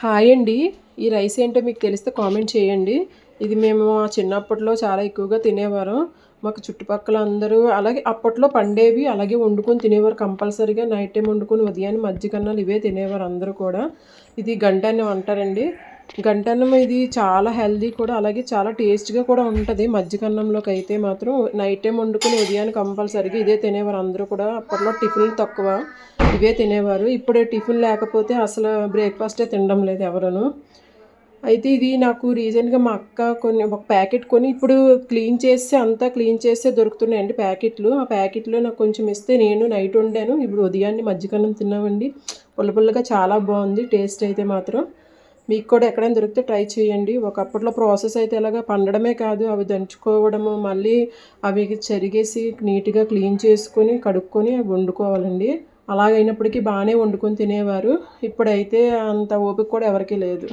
Hi అండి. ఈ rice ఏంటో మీకు తెలిస్తే కామెంట్ చేయండి. ఇది మేము మా చిన్నప్పట్లో చాలా ఎక్కువగా తినేవారు. మాకు చుట్టుపక్కల అందరూ అలాగే అప్పట్లో పండేవి అలాగే వండుకొని తినేవారు. కంపల్సరీగా నైట్ టైం వండుకొని ఉదయాన్నే మజ్జిగన్నాలు ఇవే తినేవారు అందరూ కూడా. ఇది గంట అని అంటారండి గంటన్నం ఇది చాలా హెల్దీ కూడా అలాగే చాలా టేస్ట్గా కూడా ఉంటుంది. మజ్జిగన్నంలోకి అయితే మాత్రం నైట్ టైం వండుకుని ఉదయాన్నే కంపల్సరీగా ఇదే తినేవారు. అందరూ కూడా అప్పట్లో టిఫిన్లు తక్కువ ఇవే తినేవారు. ఇప్పుడు టిఫిన్ లేకపోతే అసలు బ్రేక్ఫాస్టే తినడం లేదు ఎవరను. అయితే ఇది నాకు రీసెంట్గా మా అక్క కొన్ని ఒక ప్యాకెట్ కొని ఇప్పుడు క్లీన్ చేస్తే అంతా క్లీన్ చేస్తే దొరుకుతున్నాయండి ప్యాకెట్లు. ఆ ప్యాకెట్లో నాకు కొంచెం ఇస్తే నేను నైట్ వండాను. ఇప్పుడు ఉదయాన్నే మజ్జిగన్నం తిన్నామండి. పుల్ల పుల్లగా చాలా బాగుంది. టేస్ట్ అయితే మాత్రం. మీకు కూడా ఎక్కడైనా దొరికితే ట్రై చేయండి. ఒకప్పట్లో ప్రాసెస్ అయితే ఇలాగా పండడమే కాదు అవి దంచుకోవడము మళ్ళీ అవి చెరిగేసి నీట్గా క్లీన్ చేసుకొని కడుక్కొని అవి వండుకోవాలండి. అలాగైనప్పటికీ బాగానే వండుకొని తినేవారు. ఇప్పుడైతే అంత ఓపిక కూడా ఎవరికీ లేదు.